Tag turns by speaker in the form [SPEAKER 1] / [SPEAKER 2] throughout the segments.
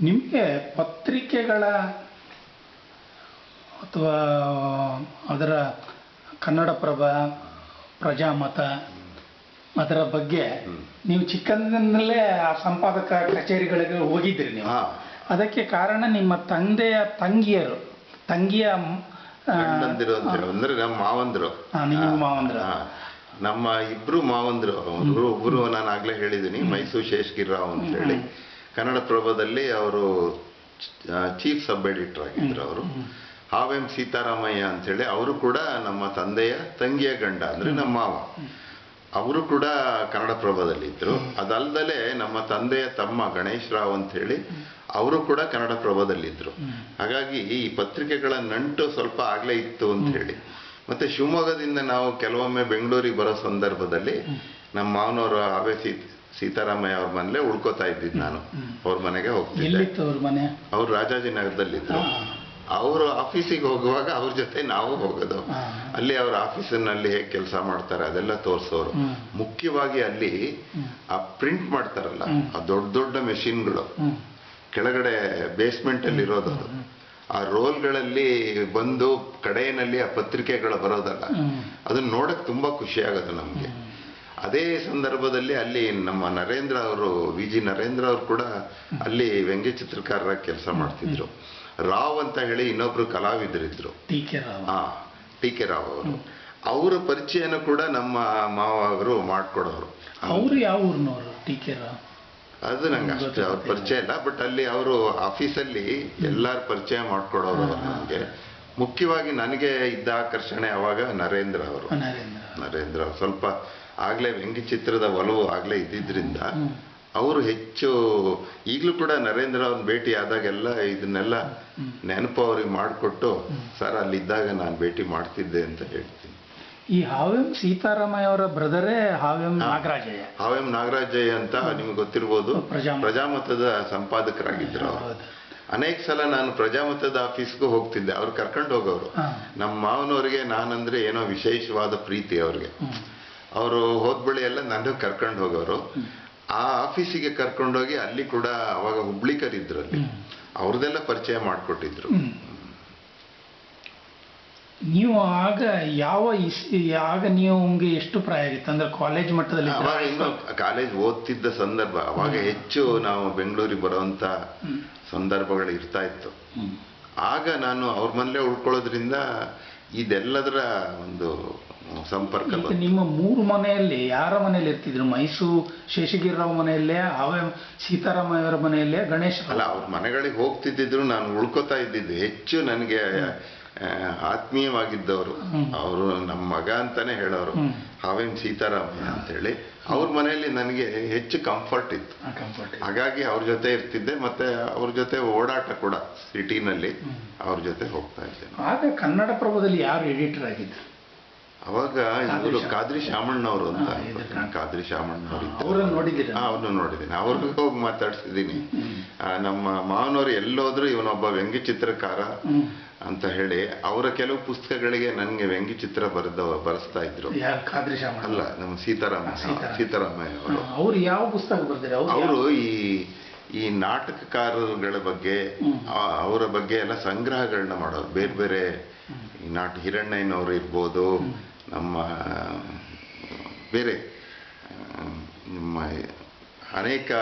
[SPEAKER 1] ನಿಮಗೆ ಪತ್ರಿಕೆಗಳ ಅಥವಾ ಅದರ ಕನ್ನಡಪ್ರಭ ಪ್ರಜಾಮತ ಅದರ ಬಗ್ಗೆ ನೀವು ಚಿಕ್ಕಂದಿನಲ್ಲೇ ಆ ಸಂಪಾದಕ ಕಚೇರಿಗಳಿಗೆ ಹೋಗಿದ್ರಿ ನೀವು. ಅದಕ್ಕೆ ಕಾರಣ ನಿಮ್ಮ ತಂದೆಯ ತಂಗಿಯರು ತಂಗಿಯ
[SPEAKER 2] ಗಂಡಂದಿರು ಅಂದ್ರೆ ನಮ್ಮ ಮಾವಂದ್ರು.
[SPEAKER 1] ನಿಮ್ಮ ಮಾವಂದ್ರು.
[SPEAKER 2] ನಮ್ಮ ಇಬ್ರು ಮಾವಂದ್ರು ಅವರು ಒಬ್ರು ನಾನು ಆಗ್ಲೇ ಹೇಳಿದ್ದೀನಿ ಮೈಸೂರು ಶೇಷಗಿರಿರಾವ್ ಅಂತ ಹೇಳಿ. ಕನ್ನಡ ಪ್ರಭದಲ್ಲಿ ಅವರು ಚೀಫ್ ಸಬ್ ಎಡಿಟರ್ ಆಗಿದ್ರು ಅವರು. ಹಾವೆಂ ಸೀತಾರಾಮಯ್ಯ ಅಂತ ಹೇಳಿ ಅವರು ಕೂಡ ನಮ್ಮ ತಂದೆಯ ತಂಗಿಯ ಗಂಡ ಅಂದ್ರೆ ನಮ್ಮ ಮಾವ. ಅವರು ಕೂಡ ಕನ್ನಡ ಪ್ರಭದಲ್ಲಿ ಇದ್ರು. ಅದಲ್ದಲೆ ನಮ್ಮ ತಂದೆಯ ತಮ್ಮ ಗಣೇಶ್ ರಾವ್ ಅಂತ ಹೇಳಿ ಅವರು ಕೂಡ ಕನ್ನಡ ಪ್ರಭದಲ್ಲಿದ್ರು ಹಾಗಾಗಿ ಈ ಪತ್ರಿಕೆಗಳ ನಂಟು ಸ್ವಲ್ಪ ಆಗ್ಲೇ ಇತ್ತು ಅಂತ ಹೇಳಿ ಮತ್ತೆ ಶಿವಮೊಗ್ಗದಿಂದ ನಾವು ಕೆಲವೊಮ್ಮೆ ಬೆಂಗಳೂರಿಗೆ ಬರೋ ಸಂದರ್ಭದಲ್ಲಿ ನಮ್ಮ ಮಾವನವರು ಹಾವೆ ಸೀ ಸೀತಾರಾಮಯ್ಯ ಅವ್ರ ಮನೇಲೆ ಉಳ್ಕೋತಾ ಇದ್ದಿದ್ದು ನಾನು. ಅವ್ರ ಮನೆಗೆ ಹೋಗ್ತಿದ್ದೆ.
[SPEAKER 1] ಮನೆ?
[SPEAKER 2] ಅವ್ರು
[SPEAKER 1] ರಾಜಾಜಿನಗರದಲ್ಲಿದ್ದರು.
[SPEAKER 2] ಅವರು ಆಫೀಸಿಗೆ ಹೋಗುವಾಗ ಅವ್ರ ಜೊತೆ ನಾವು ಹೋಗೋದು. ಅಲ್ಲಿ ಅವ್ರ ಆಫೀಸಿನಲ್ಲಿ ಹೇಗೆ ಕೆಲಸ ಮಾಡ್ತಾರೆ ಅದೆಲ್ಲ ತೋರಿಸೋರು. ಮುಖ್ಯವಾಗಿ ಅಲ್ಲಿ ಆ ಪ್ರಿಂಟ್ ಮಾಡ್ತಾರಲ್ಲ ಆ ದೊಡ್ಡ ದೊಡ್ಡ ಮೆಷಿನ್ಗಳು. ಕೆಳಗಡೆ ಬೇಸ್ಮೆಂಟ್ ಅಲ್ಲಿ ಇರೋದು ಅದು ಆ ರೋಲ್ಗಳಲ್ಲಿ ಬಂದು ಕಡೆಯಲ್ಲಿ ಆ ಪತ್ರಿಕೆಗಳು ಬರೋದಲ್ಲ. ಅದನ್ನ ನೋಡಕ್ ತುಂಬಾ ಖುಷಿ ಆಗೋದು ನಮ್ಗೆ. ಅದೇ ಸಂದರ್ಭದಲ್ಲಿ ಅಲ್ಲಿ ನಮ್ಮ ನರೇಂದ್ರ ಅವರು ವಿ ಜಿ ನರೇಂದ್ರ ಅವರು ಕೂಡ ಅಲ್ಲಿ ವ್ಯಂಗ್ಯ ಚಿತ್ರಕಾರರ ಕೆಲಸ ಮಾಡ್ತಿದ್ರು. ರಾವ್ ಅಂತ ಹೇಳಿ ಇನ್ನೊಬ್ರು ಕಲಾವಿದರಿದ್ರು.
[SPEAKER 1] ಟೀಕೆ ರಾವ್.
[SPEAKER 2] ಆ ಟಿ ಕೆ ರಾವ್ ಅವರು. ಅವರ ಪರಿಚಯನ ಕೂಡ ನಮ್ಮ ಮಾವ ಅವರು ಮಾಡ್ಕೊಡೋರು.
[SPEAKER 1] ಅವರು ಯಾವ ಊರಿನವರು ಟೀಕೆ ರಾವ್?
[SPEAKER 2] ಅದು ನಂಗೆ ಅಷ್ಟೇ ಅವ್ರ ಪರಿಚಯ ಇಲ್ಲ ಬಟ್ ಅಲ್ಲಿ ಅವರು ಆಫೀಸಲ್ಲಿ ಎಲ್ಲರ ಪರಿಚಯ ಮಾಡ್ಕೊಡೋರು ನನಗೆ ಮುಖ್ಯವಾಗಿ ನನಗೆ ಇದ್ದ ಆಕರ್ಷಣೆ ಅವಾಗ ನರೇಂದ್ರ ಅವರು.
[SPEAKER 1] ನರೇಂದ್ರ
[SPEAKER 2] ಸ್ವಲ್ಪ ಆಗ್ಲೇ ವ್ಯಂಗ್ಯ ಚಿತ್ರದ ಒಲವು ಆಗ್ಲೇ ಇದ್ದಿದ್ರಿಂದ
[SPEAKER 1] ಹ್ಮ್.
[SPEAKER 2] ಅವರು ಹೆಚ್ಚು ಈಗಲೂ ಕೂಡ ನರೇಂದ್ರ ಅವ್ರನ್ನ ಭೇಟಿ ಆದಾಗೆಲ್ಲ ಇದನ್ನೆಲ್ಲ ನೆನಪು ಅವ್ರಿಗೆ ಮಾಡಿಕೊಟ್ಟು ಸರ್ ಅಲ್ಲಿದ್ದಾಗ ನಾನು ಭೇಟಿ ಮಾಡ್ತಿದ್ದೆ ಅಂತ ಹೇಳ್ತೀನಿ
[SPEAKER 1] ಈ ಹಾವೆಂ ಸೀತಾರಾಮಯ್ಯ ಅವರ ಬ್ರದರೇ ಹಾವೆಂ. ನಾಗರಾಜಯ್ಯ
[SPEAKER 2] ಹಾವೆಂ ನಾಗರಾಜಯ್ಯ ಅಂತ ನಿಮ್ಗೆ ಗೊತ್ತಿರ್ಬೋದು
[SPEAKER 1] ಪ್ರಜಾಮತ.
[SPEAKER 2] ಪ್ರಜಾಮತದ ಸಂಪಾದಕರಾಗಿದ್ರು ಅವರು. ಅನೇಕ ಸಲ ನಾನು ಪ್ರಜಾಮತದ ಆಫೀಸ್ಗೂ ಹೋಗ್ತಿದ್ದೆ. ಅವ್ರು ಕರ್ಕೊಂಡು ಹೋಗೋರು. ನಮ್ಮ ಮಾವನವ್ರಿಗೆ ನಾನಂದ್ರೆ ಏನೋ ವಿಶೇಷವಾದ ಪ್ರೀತಿ ಅವ್ರಿಗೆ. ಅವರು ಹೋದ್ಬಳಿ ಎಲ್ಲ ನನ್ನ ಕರ್ಕೊಂಡು ಹೋಗೋರು. ಆ ಆಫೀಸಿಗೆ ಕರ್ಕೊಂಡೋಗಿ ಅಲ್ಲಿ ಕೂಡ ಅವಾಗ ಹುಬ್ಳಿಕರ್ ಇದ್ರು ಅಲ್ಲಿ
[SPEAKER 1] ಅವ್ರದೆಲ್ಲ
[SPEAKER 2] ಅವ್ರದ್ದೆಲ್ಲ ಪರಿಚಯ ಮಾಡಿಕೊಟ್ಟಿದ್ರು.
[SPEAKER 1] ನೀವು ಆಗ ಯಾವ ಆಗ ನೀವು ನಿಮ್ಗೆ ಎಷ್ಟು ಪ್ರಾಯ ಆಗಿತ್ತು? ಅಂದ್ರೆ ಕಾಲೇಜ್ ಮಟ್ಟದಲ್ಲಿ
[SPEAKER 2] ಅವಾಗ ಕಾಲೇಜ್ ಓದ್ತಿದ್ದ ಸಂದರ್ಭ. ಅವಾಗ ಹೆಚ್ಚು ನಾವು ಬೆಂಗಳೂರಿಗೆ ಬರುವಂತ. ಸಂದರ್ಭಗಳು ಇರ್ತಾ ಇತ್ತು ಆಗ ನಾನು ಅವ್ರ ಮನೇಲೆ ಉಳ್ಕೊಳ್ಳೋದ್ರಿಂದ ಇದೆಲ್ಲದರ ಒಂದು ಸಂಪರ್ಕ
[SPEAKER 1] ನಿಮ್ಮ ಮೂರು ಮನೆಯಲ್ಲಿ ಯಾರ ಮನೆಯಲ್ಲಿ ಇರ್ತಿದ್ರು? ಮೈಸೂರು ಶೇಷಗಿರಿರಾವ್ ಮನೆಯಲ್ಲೇ ಅವೇ ಸೀತಾರಾಮಯ್ಯವರ ಮನೆಯಲ್ಲೇ ಗಣೇಶ
[SPEAKER 2] ಅಲ್ಲ ಅವ್ರ ಮನೆಗಳಿಗೆ ಹೋಗ್ತಿದ್ದಿದ್ರು ನಾನು ಉಳ್ಕೋತಾ ಇದ್ದಿದ್ದು ಹೆಚ್ಚು ನನಗೆ ಆತ್ಮೀಯವಾಗಿದ್ದವರು. ಅವರು ನಮ್ಮ ಮಗ ಅಂತಾನೆ ಹೇಳೋರು. ಹಾವೇನ್ ಸೀತಾರಾಮಯ್ಯ ಅಂತ ಹೇಳಿ ಅವ್ರ ಮನೆಯಲ್ಲಿ ನನಗೆ ಹೆಚ್ಚು ಕಂಫರ್ಟ್ ಇತ್ತು. ಹಾಗಾಗಿ ಅವ್ರ ಜೊತೆ ಇರ್ತಿದ್ದೆ ಮತ್ತೆ ಅವ್ರ ಜೊತೆ ಓಡಾಟ ಕೂಡ ಸಿಟಿನಲ್ಲಿ. ಅವ್ರ ಜೊತೆ ಹೋಗ್ತಾ ಇದ್ದೆ.
[SPEAKER 1] ಆಗ ಕನ್ನಡ ಪ್ರಭದಲ್ಲಿ ಯಾರು ಎಡಿಟರ್ ಆಗಿದ್ರು?
[SPEAKER 2] ಅವಾಗ ಇವರು ಕಾದ್ರಿ ಶಾಮಣ್ಣವರು ಅಂತ ಕಾದ್ರಿ ಶಾಮಣ್ಣವರು
[SPEAKER 1] ಅವ್ರನ್ನ
[SPEAKER 2] ನೋಡಿದ್ದೀನಿ. ಅವ್ರಿಗೂ ಹೋಗಿ ಮಾತಾಡ್ಸಿದ್ದೀನಿ. ನಮ್ಮ ಮಾವನವರು ಎಲ್ಲೋದ್ರು ಇವನೊಬ್ಬ ವ್ಯಂಗ್ಯ ಚಿತ್ರಕಾರ. ಅಂತ ಹೇಳಿ ಅವರ ಕೆಲವು ಪುಸ್ತಕಗಳಿಗೆ ನನಗೆ ವ್ಯಂಗ್ಯ ಚಿತ್ರ ಬರೆದ ಬರೆಸ್ತಾ ಇದ್ರು. ಅಲ್ಲ ನಮ್ಮ ಸೀತಾರಾಮ. ಸೀತಾರಾಮಯ್ಯ ಅವರು.
[SPEAKER 1] ಅವ್ರು ಯಾವ ಪುಸ್ತಕ ಬರ್ತಾರೆ ಅವರು
[SPEAKER 2] ಈ ಈ ನಾಟಕಕಾರರುಗಳ ಬಗ್ಗೆ ಅವರ ಬಗ್ಗೆ ಎಲ್ಲ ಸಂಗ್ರಹಗಳನ್ನ ಮಾಡೋರು. ಬೇರೆ ಬೇರೆ ಈ ನಾಟ ಹಿರಣ್ಣಯ್ಯನವರು ಇರ್ಬೋದು ನಮ್ಮ ಬೇರೆ ನಿಮ್ಮ ಅನೇಕ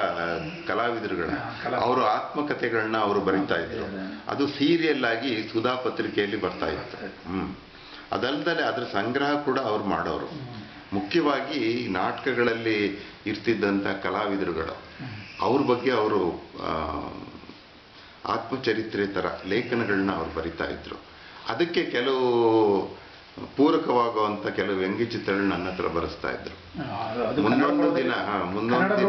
[SPEAKER 2] ಕಲಾವಿದರುಗಳ
[SPEAKER 1] ಕಲಾ-
[SPEAKER 2] ಅವರ ಆತ್ಮಕಥೆಗಳನ್ನ ಅವರು ಬರಿತಾ ಇದ್ರು. ಅದು ಸೀರಿಯಲ್ ಆಗಿ ಸುಧಾ ಪತ್ರಿಕೆಯಲ್ಲಿ ಬರ್ತಾ ಇತ್ತು. ಹ್ಮ್. ಅದಲ್ದಲೆ ಅದ್ರ ಸಂಗ್ರಹ ಕೂಡ ಅವ್ರು ಮಾಡೋರು. ಮುಖ್ಯವಾಗಿ ನಾಟಕಗಳಲ್ಲಿ ಇರ್ತಿದ್ದಂಥ ಕಲಾವಿದರುಗಳು ಅವ್ರ ಬಗ್ಗೆ ಅವರು ಆತ್ಮಚರಿತ್ರೆ ಥರ ಲೇಖನಗಳನ್ನ ಅವ್ರು ಬರಿತಾ ಇದ್ರು. ಅದಕ್ಕೆ ಕೆಲವು ಪೂರಕವಾಗುವಂಥ ಕೆಲವು ವ್ಯಂಗ್ಯ ಚಿತ್ರಗಳನ್ನ ನನ್ನ ಹತ್ರ ಬರೆಸ್ತಾ ಇದ್ರು.
[SPEAKER 1] ಪ್ರಭದಲ್ಲಿ-
[SPEAKER 2] ದಿನ,
[SPEAKER 1] ಕನ್ನಡ
[SPEAKER 2] ದಿನ.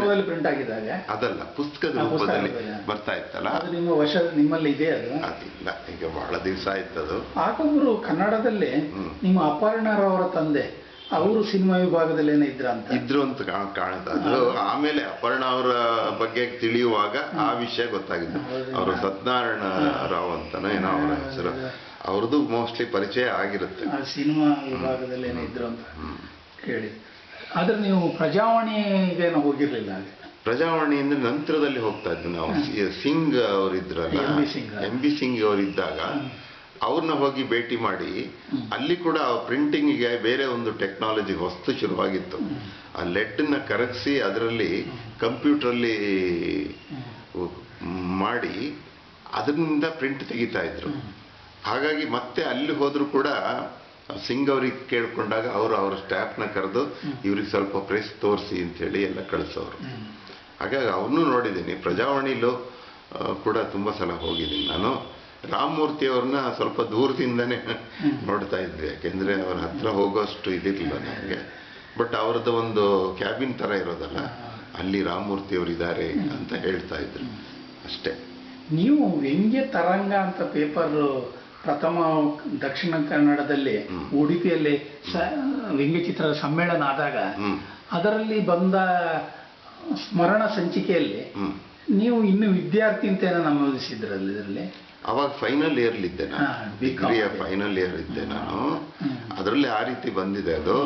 [SPEAKER 2] ಅದಲ್ಲ ಪುಸ್ತಕದ ರೂಪದಲ್ಲಿ. ಬರ್ತಾ ಇತ್ತಲ್ಲ?
[SPEAKER 1] ನಿಮ್ಮ ವಶ ನಿಮ್ಮಲ್ಲಿ ಇದೆ ಅದು?
[SPEAKER 2] ಅದಿಲ್ಲ ಈಗ ಬಹಳ ದಿವಸ ಆಯ್ತದು
[SPEAKER 1] ಆಗೊಬ್ಬರು ಕನ್ನಡದಲ್ಲಿ. ನಿಮ್ಮ ಅಪರ್ಣರವರ ತಂದೆ ಅವರು ಸಿನಿಮಾ ವಿಭಾಗದಲ್ಲಿ ಏನೋ ಇದ್ರ ಅಂತ?
[SPEAKER 2] ಇದ್ರು ಅಂತ ಕಾಣುತ್ತೆ. ಅದು ಆಮೇಲೆ ಅಪರ್ಣ ಅವರ ಬಗ್ಗೆ ತಿಳಿಯುವಾಗ ಆ ವಿಷಯ ಗೊತ್ತಾಗಿದ್ದು. ಅವರು ಸತ್ಯನಾರಾಯಣ ರಾವ್ ಅಂತಾನೆ ಏನೋ ಅವರ ಹೆಸರು. ಅವ್ರದ್ದು ಮೋಸ್ಟ್ಲಿ ಪರಿಚಯ ಆಗಿರುತ್ತೆ.
[SPEAKER 1] ಆ ಸಿನಿಮಾ ವಿಭಾಗದಲ್ಲಿ ಏನಿದ್ರು ಇದ್ರು ಅಂತ ಕೇಳಿ. ಆದ್ರೆ ನೀವು ಪ್ರಜಾವಾಣಿಗೆ ಹೋಗಿರ್ಲಿಲ್ಲ
[SPEAKER 2] ಪ್ರಜಾವಾಣಿಯಿಂದ ನಂತರದಲ್ಲಿ ಹೋಗ್ತಾ ಇದ್ವಿ ನಾವು. Singh ಅವರಿದ್ರಲ್ಲ
[SPEAKER 1] M B Singh.
[SPEAKER 2] M B Singh ಅವರಿದ್ದಾಗ ಅವ್ರನ್ನ ಹೋಗಿ ಭೇಟಿ ಮಾಡಿ ಅಲ್ಲಿ ಕೂಡ ಪ್ರಿಂಟಿಂಗಿಗೆ ಬೇರೆ ಒಂದು ಟೆಕ್ನಾಲಜಿ ವಸ್ತು ಶುರುವಾಗಿತ್ತು. ಆ ಲೆಡ್ನ ಕರಗಿಸಿ ಅದರಲ್ಲಿ ಕಂಪ್ಯೂಟ್ರಲ್ಲಿ ಮಾಡಿ ಅದರಿಂದ ಪ್ರಿಂಟ್ ತೆಗಿತಾ ಇದ್ರು. ಹಾಗಾಗಿ ಮತ್ತೆ ಅಲ್ಲಿ ಹೋದ್ರು ಕೂಡ ಸಿಂಗ್ ಅವ್ರಿಗೆ ಕೇಳ್ಕೊಂಡಾಗ ಅವರು ಅವರ ಸ್ಟಾಫ್ನ ಕರೆದು ಇವ್ರಿಗೆ ಸ್ವಲ್ಪ ಪ್ರೆಸ್ ತೋರಿಸಿ ಅಂತೇಳಿ ಎಲ್ಲ ಕಳಿಸೋರು. ಹಾಗಾಗಿ ಅವನು ನೋಡಿದ್ದೀನಿ. ಪ್ರಜಾವಾಣಿಲು ಕೂಡ ತುಂಬ ಸಲ ಹೋಗಿದ್ದೀನಿ ನಾನು. ರಾಮಮೂರ್ತಿ ಅವ್ರನ್ನ ಸ್ವಲ್ಪ ದೂರದಿಂದನೇ ನೋಡ್ತಾ ಇದ್ದೆ. ಯಾಕೆಂದ್ರೆ ಅವ್ರ ಹತ್ರ ಹೋಗೋಷ್ಟು ಇದಿರಲಿಲ್ಲ ನನಗೆ. ಬಟ್ ಅವ್ರದ್ದು ಒಂದು ಕ್ಯಾಬಿನ್ ಥರ ಇರೋದಲ್ಲ ಅಲ್ಲಿ ರಾಮಮೂರ್ತಿ ಅವರು ಇದ್ದಾರೆ ಅಂತ ಹೇಳ್ತಾ ಇದ್ರು. ಅಷ್ಟೇ.
[SPEAKER 1] ನೀವು ವ್ಯಂಗ್ಯ ತರಂಗ ಅಂತ ಪೇಪರ್ ಪ್ರಥಮ ದಕ್ಷಿಣ ಕನ್ನಡದಲ್ಲಿ ಉಡುಪಿಯಲ್ಲಿ ವ್ಯಂಗ್ಯಚಿತ್ರ ಸಮ್ಮೇಳನ ಆದಾಗ ಅದರಲ್ಲಿ ಬಂದ ಸ್ಮರಣ ಸಂಚಿಕೆಯಲ್ಲಿ ನೀವು ಇನ್ನು ವಿದ್ಯಾರ್ಥಿ ಅಂತ ಏನೋ ನಮೂದಿಸಿದ್ರಲ್ಲಿ ಇದರಲ್ಲಿ?
[SPEAKER 2] ಅವಾಗ ಫೈನಲ್ ಇಯರ್ ಇದ್ದೆ ನಾನು. ಡಿಗ್ರಿಯ ಫೈನಲ್ ಇಯರ್ ಇದ್ದೆ ನಾನು. ಅದರಲ್ಲಿ ಆ ರೀತಿ ಬಂದಿದೆ ಅದು.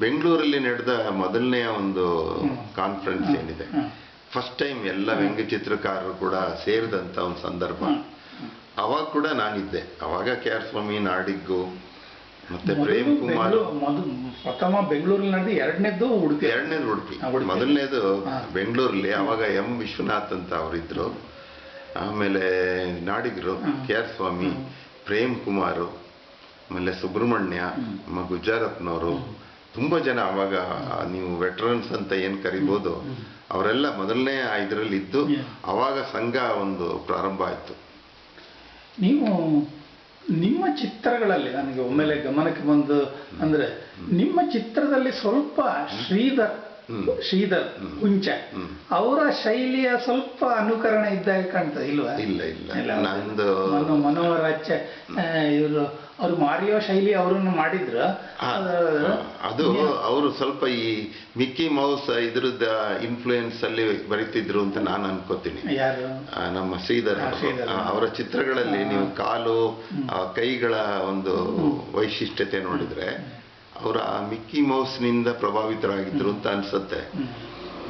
[SPEAKER 2] ಬೆಂಗಳೂರಲ್ಲಿ ನಡೆದ ಮೊದಲನೆಯ ಒಂದು ಕಾನ್ಫರೆನ್ಸ್ ಏನಿದೆ. ಫಸ್ಟ್ ಟೈಮ್ ಎಲ್ಲ ವ್ಯಂಗ್ಯಚಿತ್ರಕಾರರು ಕೂಡ ಸೇರಿದಂತ ಒಂದು ಸಂದರ್ಭ. ಅವಾಗ ಕೂಡ ನಾನಿದ್ದೆ. ಅವಾಗ ಕೆ ಆರ್ ಸ್ವಾಮಿ ನಾಡಿಗ್ಗು ಮತ್ತೆ ಪ್ರೇಮ್ ಕುಮಾರ್.
[SPEAKER 1] ಪ್ರಥಮ ಬೆಂಗಳೂರಲ್ಲಿ ನಡೆದು ಎರಡನೇದು ಉಡುಪಿ.
[SPEAKER 2] ಎರಡನೇದು ಉಡುಪಿ. ಮೊದಲನೇದು ಬೆಂಗಳೂರಲ್ಲಿ ಅವಾಗ ಎಂ ವಿಶ್ವನಾಥ್ ಅಂತ ಅವರಿದ್ರು. ಆಮೇಲೆ ನಾಡಿಗರು. ಕೆ ಆರ್ ಸ್ವಾಮಿ ಪ್ರೇಮ್ ಕುಮಾರ್ ಆಮೇಲೆ ಸುಬ್ರಹ್ಮಣ್ಯ ನಮ್ಮ ಗುಜರಾತ್ನವರು. ತುಂಬಾ ಜನ ಅವಾಗ ನೀವು ವೆಟರನ್ಸ್ ಅಂತ ಏನ್ ಕರಿಬೋದು ಅವರೆಲ್ಲ ಮೊದಲನೇ ಇದರಲ್ಲಿ ಇದ್ದು. ಅವಾಗ ಸಂಘ ಒಂದು ಪ್ರಾರಂಭ ಆಯ್ತು.
[SPEAKER 1] ನೀವು ನಿಮ್ಮ ಚಿತ್ರಗಳಲ್ಲಿ ನನಗೆ ಒಮ್ಮೆಲೆ ಗಮನಕ್ಕೆ ಬಂದು ಅಂದ್ರೆ ನಿಮ್ಮ ಚಿತ್ರದಲ್ಲಿ ಸ್ವಲ್ಪ ಶ್ರೀಧರ್. ಶ್ರೀಧರ್ ಹುಂಚ ಅವರ ಶೈಲಿಯ ಸ್ವಲ್ಪ ಅನುಕರಣ ಇದ್ದಾಗ ಕಾಣ್ತದೆ ಇಲ್ವಾ?
[SPEAKER 2] ಇಲ್ಲ ಇಲ್ಲ. ನಂದು
[SPEAKER 1] ಮನೋಹರಾಚ ಇವರು ಅವ್ರು ಮಾರಿಯೋ ಶೈಲಿ ಅವರನ್ನು ಮಾಡಿದ್ರು ಅದು-
[SPEAKER 2] ಅವರು ಸ್ವಲ್ಪ ಈ ಮಿಕ್ಕಿ ಮೌಸ್ ಇದ್ರದ ಇನ್ಫ್ಲೂಯೆನ್ಸ್ ಅಲ್ಲಿ ಬರಿತಿದ್ರು ಅಂತ ನಾನು ಅನ್ಕೋತೀನಿ. ನಮ್ಮ ಶ್ರೀಧರ್ ಅವರು. ಚಿತ್ರಗಳಲ್ಲಿ ನೀವು ಕಾಲು ಕೈಗಳ ಒಂದು ವೈಶಿಷ್ಟ್ಯತೆ ನೋಡಿದ್ರೆ ಅವರ ಮಿಕ್ಕಿ ಮೌಸ್ನಿಂದ ಪ್ರಭಾವಿತರಾಗಿದ್ರು ಅಂತ ಅನ್ಸುತ್ತೆ.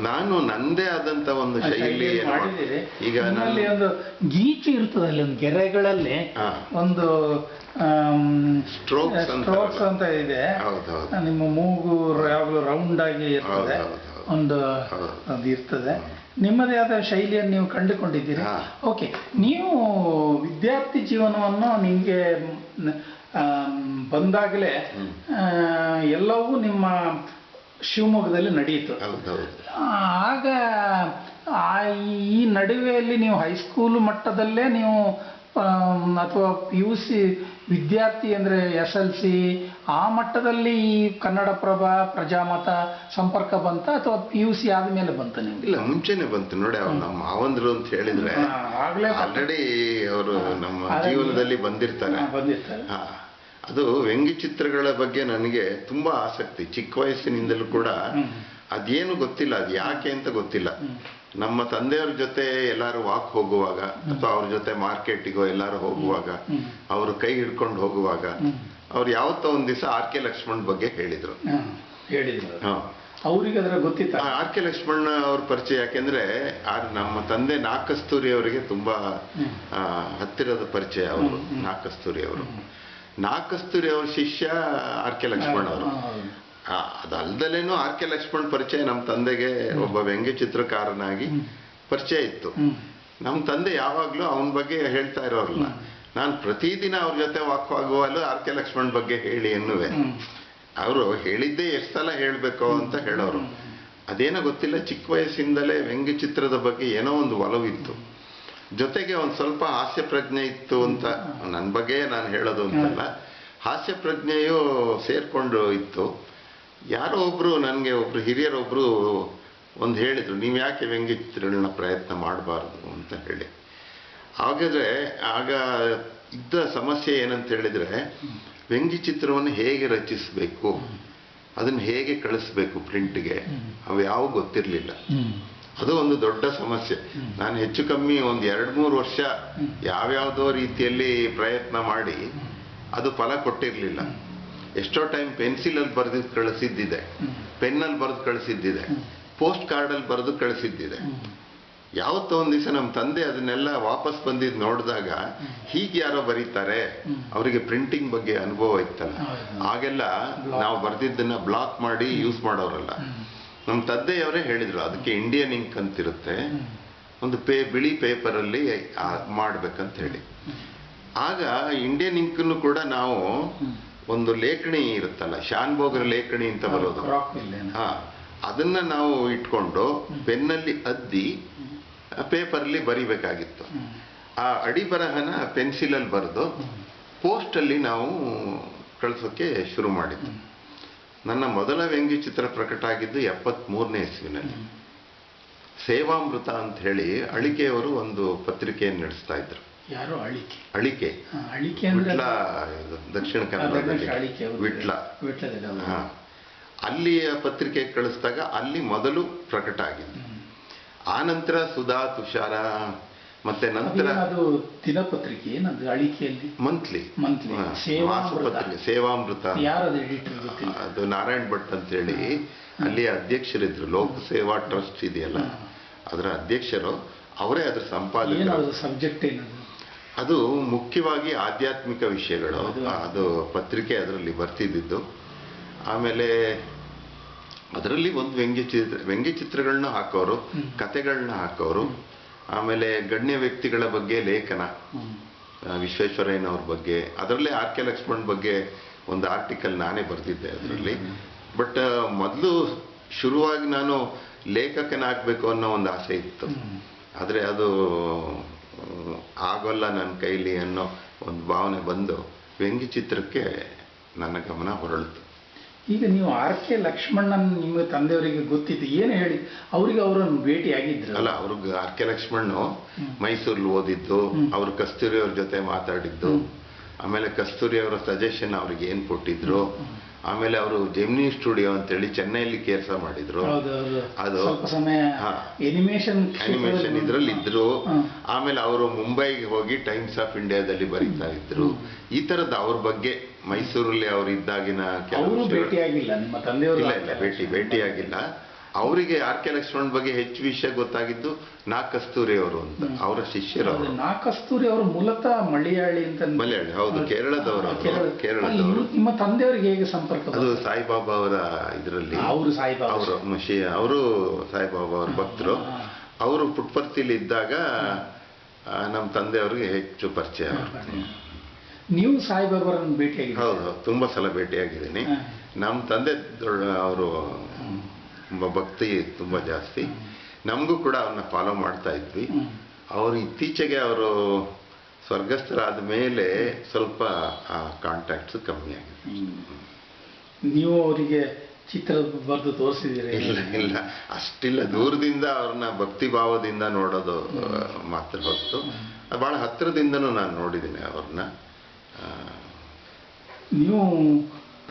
[SPEAKER 2] ನಾನು ನಂದೇ ಆದಂತ ಒಂದು ಶೈಲಿ ಈಗ
[SPEAKER 1] ಅಲ್ಲಿ ಒಂದು ಗೀಚು ಇರ್ತದೆ ಅಲ್ಲಿ ಒಂದು ಗೆರೆಗಳಲ್ಲಿ ಒಂದು
[SPEAKER 2] ಸ್ಟ್ರೋಕ್.
[SPEAKER 1] ಸ್ಟ್ರೋಕ್ಸ್ ಅಂತ ಇದೆ. ನಿಮ್ಮ ಮೂಗು ಯಾವಾಗಲೂ ರೌಂಡ್ ಆಗಿ ಇರ್ತದೆ. ಒಂದು. ಅದು ಇರ್ತದೆ. ನಿಮ್ಮದೇ ಆದ ಶೈಲಿಯನ್ನು ನೀವು ಕಂಡುಕೊಂಡಿದ್ದೀರಿ. ಓಕೆ ನೀವು ವಿದ್ಯಾರ್ಥಿ ಜೀವನವನ್ನು ನಿಮಗೆ ಬಂದಾಗಲೇ ಎಲ್ಲವೂ ನಿಮ್ಮ ಶಿವಮೊಗ್ಗದಲ್ಲಿ ನಡೆಯಿತು ಆಗ ಈ ನಡುವೆಯಲ್ಲಿ ನೀವು ಹೈಸ್ಕೂಲ್ ಮಟ್ಟದಲ್ಲೇ ನೀವು ಅಥವಾ ಪಿ ಯು ಸಿ ವಿದ್ಯಾರ್ಥಿ ಅಂದರೆ ಎಸ್ ಎಲ್ ಸಿ ಆ ಮಟ್ಟದಲ್ಲಿ ಈ ಕನ್ನಡಪ್ರಭ ಪ್ರಜಾಮತ ಸಂಪರ್ಕ ಬಂತ ಅಥವಾ ಪಿ ಯು ಸಿ ಆದಮೇಲೆ ಬಂತ ನಿಮ್ಗೆ?
[SPEAKER 2] ಇಲ್ಲ ಮುಂಚೆನೆ ಬಂತು. ನೋಡಿ ಅವ್ರು ನಮ್ಮ ಮಾವಂದ್ರು ಅಂತ ಹೇಳಿದ್ರೆ. ಆಲ್ರೆಡಿ ಅವರು ನಮ್ಮ ಜೀವನದಲ್ಲಿ ಬಂದಿರ್ತಾರೆ.
[SPEAKER 1] ಬಂದಿರ್ತಾರೆ.
[SPEAKER 2] ಅದು ವ್ಯಂಗ್ಯ ಚಿತ್ರಗಳ ಬಗ್ಗೆ ನನಗೆ ತುಂಬಾ ಆಸಕ್ತಿ ಚಿಕ್ಕ ವಯಸ್ಸಿನಿಂದಲೂ ಕೂಡ. ಅದೇನು ಗೊತ್ತಿಲ್ಲ ಅದು ಯಾಕೆ ಅಂತ ಗೊತ್ತಿಲ್ಲ ನಮ್ಮ ತಂದೆಯವ್ರ ಜೊತೆ ಎಲ್ಲರೂ ವಾಕ್ ಹೋಗುವಾಗ ಅಥವಾ ಅವ್ರ ಜೊತೆ ಮಾರ್ಕೆಟಿಗೋ ಎಲ್ಲಾರು ಹೋಗುವಾಗ. ಅವರು ಕೈ ಹಿಡ್ಕೊಂಡು ಹೋಗುವಾಗ. ಅವ್ರು ಯಾವತ್ತೋ ಒಂದ್ ದಿವಸ ಆರ್ ಕೆ ಲಕ್ಷ್ಮಣ್ ಬಗ್ಗೆ ಹೇಳಿದ್ರು
[SPEAKER 1] ಹಾ, ಹೇಳಿದ್ರು
[SPEAKER 2] ಹಾ.
[SPEAKER 1] ಅವ್ರಿಗೆ ಅದರ ಗೊತ್ತಿತ್ತ
[SPEAKER 2] ಆ ಆರ್ ಕೆ ಲಕ್ಷ್ಮಣ್ ಅವ್ರ ಪರಿಚಯ ಯಾಕೆಂದ್ರೆ ನಮ್ಮ ತಂದೆ ನಾಕಸ್ತೂರಿ ಅವರಿಗೆ ತುಂಬಾ. ಹತ್ತಿರದ ಪರಿಚಯ ಅವರು
[SPEAKER 1] ನಾಕಸ್ತೂರಿ ಹ್ಮ್.
[SPEAKER 2] ನಾಗಕಸ್ತೂರಿ ಕಸ್ತೂರಿ ಅವ್ರ ಶಿಷ್ಯ ಆರ್ ಕೆ ಲಕ್ಷ್ಮಣ್ ಅವರು ಆ, ಅದಲ್ದಲೇನು ಆರ್ ಕೆ ಲಕ್ಷ್ಮಣ್ ಪರಿಚಯ ನಮ್ಮ ತಂದೆಗೆ ಒಬ್ಬ ವ್ಯಂಗ್ಯ ಚಿತ್ರಕಾರನಾಗಿ. ಪರಿಚಯ ಇತ್ತು. ನಮ್ಮ ತಂದೆ ಯಾವಾಗ್ಲೂ ಅವನ ಬಗ್ಗೆ ಹೇಳ್ತಾ ಇರೋರಲ್ಲ. ನಾನು ಪ್ರತಿದಿನ ಅವ್ರ ಜೊತೆ ವಾಕ್ವಾಗುವಲ್ಲೂ ಆರ್ ಕೆ ಲಕ್ಷ್ಮಣ್ ಬಗ್ಗೆ ಹೇಳಿ ಎನ್ನುವೆ. ಅವರು ಹೇಳಿದ್ದೇ ಎಷ್ಟು ಸಲ ಹೇಳಬೇಕು ಅಂತ ಹೇಳೋರು. ಅದೇನೋ ಗೊತ್ತಿಲ್ಲ ಚಿಕ್ಕ ವಯಸ್ಸಿಂದಲೇ ವ್ಯಂಗ್ಯ ಚಿತ್ರದ ಬಗ್ಗೆ ಏನೋ ಒಂದು ಒಲವಿತ್ತು. ಜೊತೆಗೆ ಒಂದು ಸ್ವಲ್ಪ ಹಾಸ್ಯ ಪ್ರಜ್ಞೆ ಇತ್ತು ಅಂತ ನನ್ನ ಬಗ್ಗೆ ನಾನು ಹೇಳೋದು ಅಂತಲ್ಲ ಹಾಸ್ಯ ಪ್ರಜ್ಞೆಯು ಸೇರ್ಕೊಂಡು ಇತ್ತು. ಯಾರೋ ಒಬ್ರು ನನಗೆ ಒಬ್ರು ಹಿರಿಯರೊಬ್ರು ಒಂದು ಹೇಳಿದ್ರು ನೀವು ಯಾಕೆ ವ್ಯಂಗ್ಯ ಚಿತ್ರಗಳನ್ನ ಪ್ರಯತ್ನ ಮಾಡಬಾರ್ದು? ಅಂತ ಹೇಳಿ. ಹಾಗಾದರೆ ಆಗ ಇದ್ದ ಸಮಸ್ಯೆ ಏನಂತ ಹೇಳಿದರೆ ವ್ಯಂಗ್ಯ ಚಿತ್ರವನ್ನು ಹೇಗೆ ರಚಿಸಬೇಕು ಅದನ್ನು ಹೇಗೆ ಕಳಿಸ್ಬೇಕು ಪ್ರಿಂಟ್ಗೆ ಅವು ಯಾವ ಗೊತ್ತಿರಲಿಲ್ಲ. ಅದು ಒಂದು ದೊಡ್ಡ ಸಮಸ್ಯೆ. ನಾನು ಹೆಚ್ಚು ಕಮ್ಮಿ ಒಂದು ಎರಡು ಮೂರು ವರ್ಷ ಯಾವ್ಯಾವುದೋ ರೀತಿಯಲ್ಲಿ ಪ್ರಯತ್ನ ಮಾಡಿ ಅದು ಫಲ ಕೊಟ್ಟಿರಲಿಲ್ಲ. ಎಷ್ಟೋ ಟೈಮ್ ಪೆನ್ಸಿಲಲ್ಲಿ ಬರೆದು ಕಳಿಸಿದ್ದಿದೆ. ಪೆನ್ನಲ್ಲಿ ಬರೆದು ಕಳಿಸಿದ್ದಿದೆ. ಪೋಸ್ಟ್ ಕಾರ್ಡಲ್ಲಿ ಬರೆದು ಕಳಿಸಿದ್ದಿದೆ. ಯಾವತ್ತೋ ಒಂದು ದಿವಸ ನಮ್ಮ ತಂದೆ ಅದನ್ನೆಲ್ಲ ವಾಪಸ್ ಬಂದಿದ್ದು ನೋಡಿದಾಗ ಹೀಗೆ ಯಾರೋ ಬರೀತಾರೆ. ಅವರಿಗೆ ಪ್ರಿಂಟಿಂಗ್ ಬಗ್ಗೆ ಅನುಭವ ಇತ್ತಲ್ಲ. ಆಗೆಲ್ಲ. ನಾವು ಬರ್ದಿದ್ದನ್ನ ಬ್ಲಾಕ್ ಮಾಡಿ ಯೂಸ್ ಮಾಡೋರಲ್ಲ. ನಮ್ಮ ತಂದೆಯವರೇ ಹೇಳಿದ್ರು ಅದಕ್ಕೆ ಇಂಡಿಯನ್ ಇಂಕ್ ಅಂತಿರುತ್ತೆ. ಒಂದು ಪೇ ಬಿಳಿ ಪೇಪರಲ್ಲಿ ಮಾಡ್ಬೇಕಂತ ಹೇಳಿ ಆಗ ಇಂಡಿಯನ್ ಇಂಕನ್ನು ಕೂಡ ನಾವು ಒಂದು ಲೇಖಣಿ ಇರುತ್ತಲ್ಲ ಶಾನ್ಭೋಗರ ಲೇಖಣಿ ಅಂತ ಬರೋದು? ಹಾ ಅದನ್ನ ನಾವು ಇಟ್ಕೊಂಡು ಪೆನ್ನಲ್ಲಿ ಅದ್ದಿ ಪೇಪರ್ಲಿ ಬರಿಬೇಕಾಗಿತ್ತು ಆ ಅಡಿ ಬರಹನ ಪೆನ್ಸಿಲಲ್ಲಿ ಬರೆದು ಪೋಸ್ಟಲ್ಲಿ ನಾವು ಕಳಿಸೋಕೆ ಶುರು ಮಾಡಿದ್ದು ನನ್ನ ಮೊದಲ ವ್ಯಂಗ್ಯ ಚಿತ್ರ ಪ್ರಕಟ ಆಗಿದ್ದು ಎಪ್ಪತ್ಮೂರನೇ ಇಸ್ವಿನಲ್ಲಿ. ಸೇವಾಮೃತ ಅಂತ ಹೇಳಿ ಅಳಿಕೆಯವರು ಒಂದು ಪತ್ರಿಕೆಯನ್ನು ನಡೆಸ್ತಾ ಇದ್ರು.
[SPEAKER 1] ಯಾರು? ಅಳಿಕೆ.
[SPEAKER 2] ಅಳಿಕೆ.
[SPEAKER 1] ಅಳಿಕೆ
[SPEAKER 2] ವಿಟ್ಲ ದಕ್ಷಿಣ ಕನ್ನಡದಲ್ಲಿ. ವಿಟ್ಲ. ಹಾ. ಅಲ್ಲಿಯ ಪತ್ರಿಕೆ ಕಳಿಸಿದಾಗ ಅಲ್ಲಿ ಮೊದಲು ಪ್ರಕಟ ಆಗಿದ್ದು.
[SPEAKER 1] ಆನಂತರ
[SPEAKER 2] ಆ ನಂತರ ಸುಧಾ ತುಷಾರ ಮತ್ತೆ ನಂತರ
[SPEAKER 1] ಅದು ದಿನಪತ್ರಿಕೆ ಏನದು ಅಳಿಕೆಯಲ್ಲಿ?
[SPEAKER 2] Monthly
[SPEAKER 1] monthly ಸೇವಾಮೃತ.
[SPEAKER 2] ಪತ್ರಿಕೆ ಸೇವಾಮೃತ. ಅದು ನಾರಾಯಣ್ ಭಟ್ ಅಂತ ಹೇಳಿ ಅಲ್ಲಿ ಅಧ್ಯಕ್ಷರಿದ್ರು ಲೋಕ ಸೇವಾ ಟ್ರಸ್ಟ್ ಇದೆಯಲ್ಲ? ಅದರ ಅಧ್ಯಕ್ಷರು ಅವರೇ ಅದ್ರ
[SPEAKER 1] ಸಂಪಾದನೆ ಸಬ್ಜೆಕ್ಟ್ ಏನದು?
[SPEAKER 2] ಅದು ಮುಖ್ಯವಾಗಿ ಆಧ್ಯಾತ್ಮಿಕ ವಿಷಯಗಳು. ಅದು ಪತ್ರಿಕೆ ಅದರಲ್ಲಿ ಬರ್ತಿದ್ದಿದ್ದು. ಆಮೇಲೆ ಅದರಲ್ಲಿ ಒಂದು ವ್ಯಂಗ್ಯ ಚಿತ್ರ ವ್ಯಂಗ್ಯ ಚಿತ್ರಗಳನ್ನ ಹಾಕೋರು. ಕತೆಗಳನ್ನ ಹಾಕೋರು ಆಮೇಲೆ ಗಣ್ಯ ವ್ಯಕ್ತಿಗಳ ಬಗ್ಗೆ ಲೇಖನ. ವಿಶ್ವೇಶ್ವರಯ್ಯನವ್ರ ಬಗ್ಗೆ. ಅದರಲ್ಲೇ ಆರ್ ಕೆ ಲಕ್ಷ್ಮಣ್ ಬಗ್ಗೆ ಒಂದು ಆರ್ಟಿಕಲ್ ನಾನೇ ಬರೆದಿದ್ದೆ ಅದರಲ್ಲಿ. ಬಟ್ ಮೊದಲು ಶುರುವಾಗಿ ನಾನು ಲೇಖಕನಾಗಬೇಕು ಅನ್ನೋ ಒಂದು ಆಸೆ ಇತ್ತು. ಆದರೆ ಅದು ಆಗೋಲ್ಲ ನನ್ನ ಕೈಲಿ ಅನ್ನೋ ಒಂದು ಭಾವನೆ ಬಂದು ವ್ಯಂಗ್ಯ ಚಿತ್ರಕ್ಕೆ ನನ್ನ ಗಮನ ಹೊರಳಿತು.
[SPEAKER 1] ಈಗ ನೀವು ಆರ್ ಕೆ ಲಕ್ಷ್ಮಣನ್ ನಿಮ್ಮ ತಂದೆಯವರಿಗೆ ಗೊತ್ತಿತ್ತು ಏನು ಹೇಳಿ ಅವರಿಗೆ ಅವರನ್ನು ಭೇಟಿ ಆಗಿದ್ರು
[SPEAKER 2] ಅಲ್ಲ ಅವ್ರಿಗೆ ಆರ್ ಕೆ ಲಕ್ಷ್ಮಣ್ಣು. ಮೈಸೂರಲ್ಲಿ ಓದಿದ್ದು. ಅವರು ಕಸ್ತೂರಿ ಅವ್ರ ಜೊತೆ ಮಾತಾಡಿದ್ದು. ಆಮೇಲೆ ಕಸ್ತೂರಿ ಅವರ ಸಜೆಷನ್ ಅವ್ರಿಗೆ ಏನು ಕೊಟ್ಟಿದ್ರು? ಆಮೇಲೆ ಅವರು ಜೆಮಿನಿ ಸ್ಟುಡಿಯೋ ಅಂತೇಳಿ ಚೆನ್ನೈಲಿ ಕೆಲಸ ಮಾಡಿದ್ರು. ಅದು ಅನಿಮೇಷನ್ ಇದ್ರಲ್ಲಿ ಇದ್ರು ಆಮೇಲೆ ಅವರು ಮುಂಬೈಗೆ ಹೋಗಿ ಟೈಮ್ಸ್ ಆಫ್ ಇಂಡಿಯಾದಲ್ಲಿ ಬರೀತಾ ಇದ್ರು. ಈ ತರದ ಅವ್ರ ಬಗ್ಗೆ ಮೈಸೂರಲ್ಲಿ ಅವರು ಇದ್ದಾಗಿನ
[SPEAKER 1] ಅವರು ಭೇಟಿಯಾಗಿಲ್ಲ ನಿಮ್ಮ ತಂದೆಯವರು
[SPEAKER 2] ಇಲ್ಲ ಇಲ್ಲ ಭೇಟಿ ಭೇಟಿಯಾಗಿಲ್ಲ. ಅವರಿಗೆ ಆರ್ ಕೆ ಲಕ್ಷ್ಮಣ್ ಬಗ್ಗೆ ಹೆಚ್ಚು ವಿಷಯ ಗೊತ್ತಾಗಿದ್ದು ನಾ ಕಸ್ತೂರಿ ಅವರು ಅಂತ ಅವರ ಶಿಷ್ಯರು ಅವರು.
[SPEAKER 1] ನಾ ಕಸ್ತೂರಿ ಅವರು ಮೂಲತಃ ಮಲಯಾಳಿ ಅಂತ
[SPEAKER 2] ಮಲಯಾಳಿ, ಹೌದು, ಕೇರಳದವರು
[SPEAKER 1] ಕೇರಳ-
[SPEAKER 2] ಕೇರಳದವರು.
[SPEAKER 1] ನಿಮ್ಮ ತಂದೆಯವರಿಗೆ ಹೇಗೆ ಸಂಪರ್ಕ
[SPEAKER 2] ಅದು ಸಾಯಿಬಾಬಾ ಅವರ ಇದರಲ್ಲಿ.
[SPEAKER 1] ಅವರು ಸಾಯಿಬಾಬಾ.
[SPEAKER 2] ಅವರು ಅವರು ಸಾಯಿಬಾಬಾ ಅವರ ಭಕ್ತರು. ಅವರು ಪುಟ್ಪರ್ತಿಲಿ ಇದ್ದಾಗ ನಮ್ಮ ತಂದೆಯವ್ರಿಗೆ ಹೆಚ್ಚು ಪರಿಚಯ ಅವರು.
[SPEAKER 1] ನೀವು ಸಾಯಿಬಾಬಾರನ್ನು ಭೇಟಿಯಾಗಿ
[SPEAKER 2] ಹೌದು ಹೌದು, ತುಂಬಾ ಸಲ ಭೇಟಿಯಾಗಿದ್ದೀನಿ. ನಮ್ಮ ತಂದೆ ಅವರು ತುಂಬ ಭಕ್ತಿ ತುಂಬಾ ಜಾಸ್ತಿ. ನಮಗೂ ಕೂಡ ಅವ್ರನ್ನ ಫಾಲೋ ಮಾಡ್ತಾ ಇದ್ವಿ. ಅವರು ಇತ್ತೀಚೆಗೆ ಅವರು ಸ್ವರ್ಗಸ್ಥರಾದ ಮೇಲೆ ಸ್ವಲ್ಪ ಕಾಂಟ್ಯಾಕ್ಟ್ಸ್ ಕಮ್ಮಿ ಆಗಿದೆ
[SPEAKER 1] ನೀವು ಅವರಿಗೆ ಚಿತ್ರ ಬರೆದು ತೋರಿಸಿದ್ದೀರಿ?
[SPEAKER 2] ಇಲ್ಲ ಇಲ್ಲ. ಅಷ್ಟಿಲ್ಲ. ದೂರದಿಂದ ಅವ್ರನ್ನ ಭಕ್ತಿ ಭಾವದಿಂದ ನೋಡೋದು ಮಾತ್ರ ಹೊತ್ತು ಬಹಳ ಹತ್ತಿರದಿಂದನೂ ನಾನು ನೋಡಿದ್ದೀನಿ ಅವ್ರನ್ನ. ಆ,
[SPEAKER 1] ನೀವು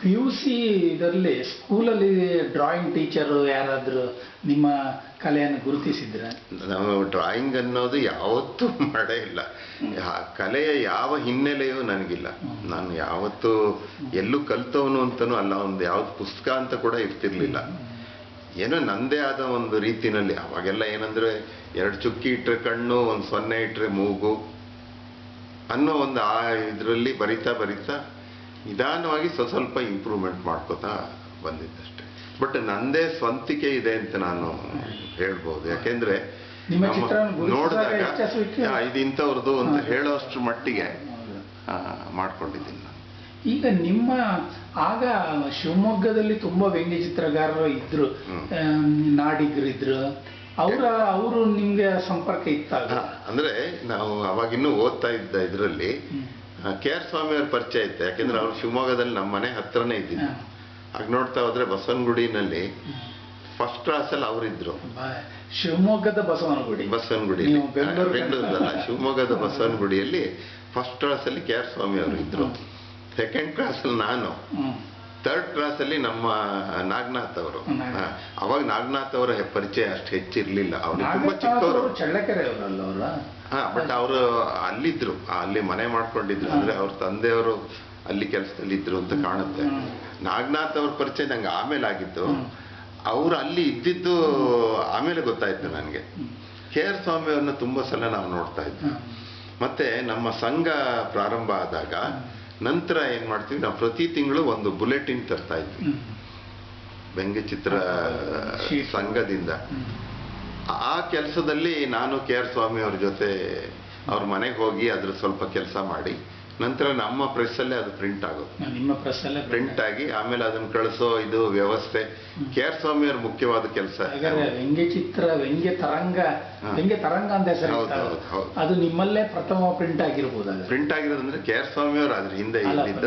[SPEAKER 1] ಪಿ ಯು ಸಿ ಇದರಲ್ಲಿ ಸ್ಕೂಲಲ್ಲಿ ಡ್ರಾಯಿಂಗ್ ಟೀಚರು ಯಾರಾದರೂ ನಿಮ್ಮ ಕಲೆಯನ್ನು ಗುರುತಿಸಿದ್ರೆ?
[SPEAKER 2] ನಾವು ಡ್ರಾಯಿಂಗ್ ಅನ್ನೋದು ಯಾವತ್ತೂ ಮಾಡೇ ಇಲ್ಲ. ಕಲೆಯ ಯಾವ ಹಿನ್ನೆಲೆಯೂ ನನಗಿಲ್ಲ. ನಾನು ಯಾವತ್ತೂ ಎಲ್ಲೂ ಕಲ್ತವನು ಅಂತನೂ ಅಲ್ಲ, ಒಂದು ಯಾವ್ದು ಪುಸ್ತಕ ಅಂತ ಕೂಡ ಇರ್ತಿರ್ಲಿಲ್ಲ. ಏನೋ ನಂದೇ ಆದ ಒಂದು ರೀತಿನಲ್ಲಿ, ಅವಾಗೆಲ್ಲ ಏನಂದ್ರೆ ಎರಡು ಚುಕ್ಕಿ ಇಟ್ಟರೆ ಕಣ್ಣು, ಒಂದು ಸೊನ್ನೆ ಇಟ್ಟರೆ ಮೂಗು ಅನ್ನೋ ಒಂದು ಆ ಇದರಲ್ಲಿ ಬರಿತಾ ಬರಿತಾ ನಿಧಾನವಾಗಿ ಸ್ವಲ್ಪ ಸ್ವಲ್ಪ ಇಂಪ್ರೂವ್ಮೆಂಟ್ ಮಾಡ್ಕೋತಾ ಬಂದಿದ್ದಷ್ಟೆ. ಬಟ್ ನಂದೇ ಸ್ವಂತಿಕೆ ಇದೆ ಅಂತ ನಾನು ಹೇಳ್ಬೋದು. ಯಾಕೆಂದ್ರೆ ನೋಡಿದಾಗ ಇದು ಇಂಥವ್ರದ್ದು ಅಂತ. ಹೇಳೋಷ್ಟು ಮಟ್ಟಿಗೆ ಮಾಡ್ಕೊಂಡಿದ್ದೀನಿ ನಾನು.
[SPEAKER 1] ಈಗ ನಿಮ್ಮ ಆಗ ಶಿವಮೊಗ್ಗದಲ್ಲಿ ತುಂಬಾ ವ್ಯಂಗ್ಯ ಚಿತ್ರಗಾರರು ಇದ್ರು.
[SPEAKER 2] ನಾಡಿಗರು
[SPEAKER 1] ಇದ್ರು ನಾಡಿಗರಿದ್ರು. ಅವರ ಅವರು ನಿಮಗೆ ಸಂಪರ್ಕ ಇತ್ತಾಗ?
[SPEAKER 2] ಅಂದ್ರೆ ನಾವು ಅವಾಗಿನ್ನೂ ಓದ್ತಾ ಇದ್ದ ಇದರಲ್ಲಿ ಕೆ ಆರ್ ಸ್ವಾಮಿ ಅವ್ರ ಪರಿಚಯ ಇತ್ತು. ಯಾಕೆಂದ್ರೆ ಅವ್ರು ಶಿವಮೊಗ್ಗದಲ್ಲಿ ನಮ್ಮ ಮನೆ ಹತ್ರನೇ ಇದ್ದಿದ್ದು. ಆಗ ನೋಡ್ತಾ ಹೋದ್ರೆ ಬಸವನಗುಡಿನಲ್ಲಿ ಫಸ್ಟ್ ಕ್ಲಾಸಲ್ಲಿ ಅವರಿದ್ರು.
[SPEAKER 1] ಶಿವಮೊಗ್ಗದ ಬಸವನಗುಡಿ.
[SPEAKER 2] ಬಸವನಗುಡಿ. ಬೆಂಗಳೂರಲ್ಲ ಶಿವಮೊಗ್ಗದ ಬಸವನಗುಡಿಯಲ್ಲಿ ಫಸ್ಟ್ ಕ್ಲಾಸಲ್ಲಿ ಕೆ ಆರ್ ಸ್ವಾಮಿ ಅವರು ಇದ್ರು. ಸೆಕೆಂಡ್ ಕ್ಲಾಸಲ್ಲಿ ನಾನು. ಕ್ಲಾಸ್ ಕ್ಲಾಸಲ್ಲಿ ನಮ್ಮ ನಾಗನಾಥ್ ಅವರು. ಅವಾಗ ನಾಗನಾಥ್ ಅವರ ಪರಿಚಯ ಅಷ್ಟು ಹೆಚ್ಚಿರ್ಲಿಲ್ಲ. ಅವ್ರು ತುಂಬಾ ಚಿಕ್ಕವರು. ಬಟ್ ಅವರು? ಅಲ್ಲಿದ್ರು. ಅಲ್ಲಿ ಮನೆ ಮಾಡ್ಕೊಂಡಿದ್ರು. ಅಂದ್ರೆ ಅವ್ರ ತಂದೆಯವರು ಅಲ್ಲಿ ಕೆಲಸದಲ್ಲಿ ಇದ್ರು ಅಂತ ಕಾಣುತ್ತೆ. ನಾಗನಾಥ್ ಅವ್ರ ಪರಿಚಯ ನಂಗೆ ಆಮೇಲೆ ಆಗಿತ್ತು ಅವರು ಅಲ್ಲಿ ಇದ್ದಿದ್ದು ಆಮೇಲೆ ಗೊತ್ತಾಯ್ತು ನನಗೆ. ಕೆ ಆರ್ ಸ್ವಾಮಿ ಅವ್ರನ್ನ ತುಂಬಾ ಸಲ ನಾವು ನೋಡ್ತಾ ಇದ್ವಿ. ಮತ್ತೆ ನಮ್ಮ ಸಂಘ ಪ್ರಾರಂಭ ಆದಾಗ ನಂತರ ಏನ್ ಮಾಡ್ತೀವಿ ನಾವು ಪ್ರತಿ ತಿಂಗಳು ಒಂದು ಬುಲೆಟಿನ್ ತರ್ತಾ ಇದ್ವಿ. ವ್ಯಂಗ್ಯಚಿತ್ರ. ಸಂಘದಿಂದ ಆ ಕೆಲಸದಲ್ಲಿ ನಾನು ಕೆ ಆರ್ ಸ್ವಾಮಿ ಅವ್ರ ಜೊತೆ ಅವ್ರ ಮನೆಗೆ ಹೋಗಿ ಅದ್ರ ಸ್ವಲ್ಪ ಕೆಲಸ ಮಾಡಿ ನಂತರ ನಮ್ಮ ಪ್ರೆಸ್ಸಲ್ಲೇ ಅದು ಪ್ರಿಂಟ್ ಆಗೋದು.
[SPEAKER 1] ನಿಮ್ಮ ಪ್ರೆಸ್ ಅಲ್ಲೇ
[SPEAKER 2] ಪ್ರಿಂಟ್ ಆಗಿ ಆಮೇಲೆ ಅದನ್ನು ಕಳಿಸೋ ಇದು ವ್ಯವಸ್ಥೆ. ಕೆ ಆರ್ ಸ್ವಾಮಿ ಅವ್ರ ಮುಖ್ಯವಾದ ಕೆಲಸ.
[SPEAKER 1] ವ್ಯಂಗ್ಯ ಚಿತ್ರ ವ್ಯಂಗ್ಯ ತರಂಗ. ವ್ಯಂಗ್ಯ ತರಂಗ ಅಂತ ಹೆಸರು. ಅದು ನಿಮ್ಮಲ್ಲೇ ಪ್ರಥಮ ಪ್ರಿಂಟ್ ಆಗಿರ್ಬೋದು.
[SPEAKER 2] ಪ್ರಿಂಟ್ ಆಗಿರೋದಂದ್ರೆ ಕೆ ಆರ್ ಸ್ವಾಮಿ ಅವರು ಅದ್ರ ಹಿಂದೆ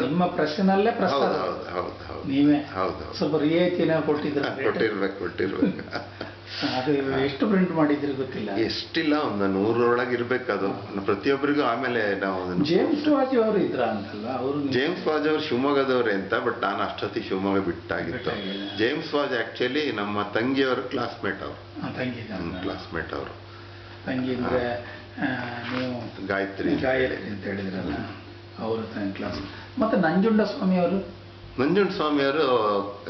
[SPEAKER 1] ನಿಮ್ಮ ಪ್ರೆಸ್ನಲ್ಲೇ
[SPEAKER 2] ಹೌದು
[SPEAKER 1] ಪ್ರಸ್ತಾವ
[SPEAKER 2] ಹೌದು ಹೌದು ಹೌದು.
[SPEAKER 1] ನೀವೇ
[SPEAKER 2] ಹೌದು ಹೌದು.
[SPEAKER 1] ಸ್ವಲ್ಪ ರಿಯಾಯಿತಿನ ಕೊಟ್ಟಿದ್ರೆ
[SPEAKER 2] ಕೊಟ್ಟಿರ್ಬೇಕು ಕೊಟ್ಟಿರ್ಬೇಕು.
[SPEAKER 1] ಅದು ಎಷ್ಟು ಪ್ರಿಂಟ್ ಮಾಡಿದ್ರಿ ಗೊತ್ತಿಲ್ಲ.
[SPEAKER 2] ಎಷ್ಟಿಲ್ಲ ಒಂದು ನೂರರೊಳಗೆ ಇರ್ಬೇಕು ಅದು. ಪ್ರತಿಯೊಬ್ಬರಿಗೂ ಆಮೇಲೆ ನಾವು ಅದನ್ನ
[SPEAKER 1] ಜೇಮ್ಸ್ ಬಾಜಿ ಅವರು ಇದ್ರ ಅಂತಲ್ಲ ಅವರು
[SPEAKER 2] ಜೇಮ್ಸ್ ವಾಜ್ ಅವರು ಶಿವಮೊಗ್ಗದವ್ರೆ ಅಂತ ಬಟ್ ನಾನು ಅಷ್ಟೊತ್ತಿ ಶಿವಮೊಗ್ಗ ಬಿಟ್ಟಾಗಿತ್ತು. ಜೇಮ್ಸ್ ವಾಜ್ ಆಕ್ಚುಲಿ ನಮ್ಮ ತಂಗಿಯವರ ಕ್ಲಾಸ್ಮೇಟ್ ಅವರು.
[SPEAKER 1] ತಂಗಿ
[SPEAKER 2] ಕ್ಲಾಸ್ಮೇಟ್ ಅವರು.
[SPEAKER 1] ತಂಗಿ ಅಂದ್ರೆ ನೀವು
[SPEAKER 2] ಗಾಯತ್ರಿ
[SPEAKER 1] ಗಾಯತ್ರಿ ಅಂತ ಹೇಳಿದ್ರಲ್ಲ ಅವರು ಕ್ಲಾಸ್ ಮತ್ತೆ ನಂಜುಂಡ ಸ್ವಾಮಿ ಅವರು?
[SPEAKER 2] ನಂಜುಂಡ ಸ್ವಾಮಿ ಅವರು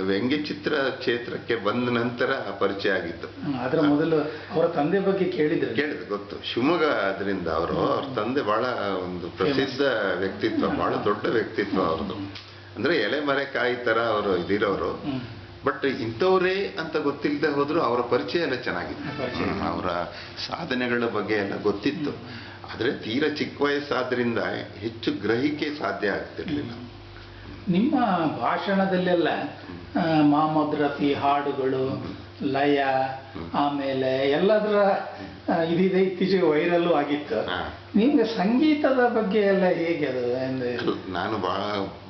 [SPEAKER 2] ವ್ಯಂಗ್ಯಚಿತ್ರ ಕ್ಷೇತ್ರಕ್ಕೆ ಬಂದ ನಂತರ ಪರಿಚಯ ಆಗಿತ್ತು.
[SPEAKER 1] ಅದರ ಮೊದಲು ಅವರ ತಂದೆ ಬಗ್ಗೆ ಕೇಳಿದ್ರು.
[SPEAKER 2] ಕೇಳಿದ್ರು ಗೊತ್ತು. ಶಿವಮೊಗ್ಗ ಅದರಿಂದ ಅವರು ಅವ್ರ ತಂದೆ ಬಹಳ ಒಂದು ಪ್ರಸಿದ್ಧ ವ್ಯಕ್ತಿತ್ವ ಬಹಳ ದೊಡ್ಡ ವ್ಯಕ್ತಿತ್ವ ಅವ್ರದ್ದು. ಅಂದ್ರೆ ಎಲೆ ಮರೆಕಾಯಿ ತರ ಅವರು ಇದಿರೋರು. ಬಟ್ ಇಂಥವರೇ ಅಂತ ಗೊತ್ತಿಲ್ಲದೆ ಹೋದ್ರು ಅವರ ಪರಿಚಯ ಎಲ್ಲ ಚೆನ್ನಾಗಿತ್ತು. ಅವರ ಸಾಧನೆಗಳ ಬಗ್ಗೆ ಎಲ್ಲ ಗೊತ್ತಿತ್ತು. ಆದ್ರೆ ತೀರಾ ಚಿಕ್ಕ ವಯಸ್ಸಾದ್ರಿಂದ ಹೆಚ್ಚು ಗ್ರಹಿಕೆ ಸಾಧ್ಯ ಆಗ್ತಿರ್ಲಿಲ್ಲ.
[SPEAKER 1] ನಿಮ್ಮ ಭಾಷಣದಲ್ಲೆಲ್ಲ ಮಾಮದ್ರತಿ ಹಾಡುಗಳು ಲಯ ಆಮೇಲೆ ಎಲ್ಲದರ ಇದಿದೆ ಇತ್ತೀಚೆಗೆ ವೈರಲ್ಲು ಆಗಿತ್ತು. ನಿಮ್ಗೆ ಸಂಗೀತದ ಬಗ್ಗೆ ಎಲ್ಲ ಹೇಗೆ ಅದು
[SPEAKER 2] ನಾನು ಬಹಳ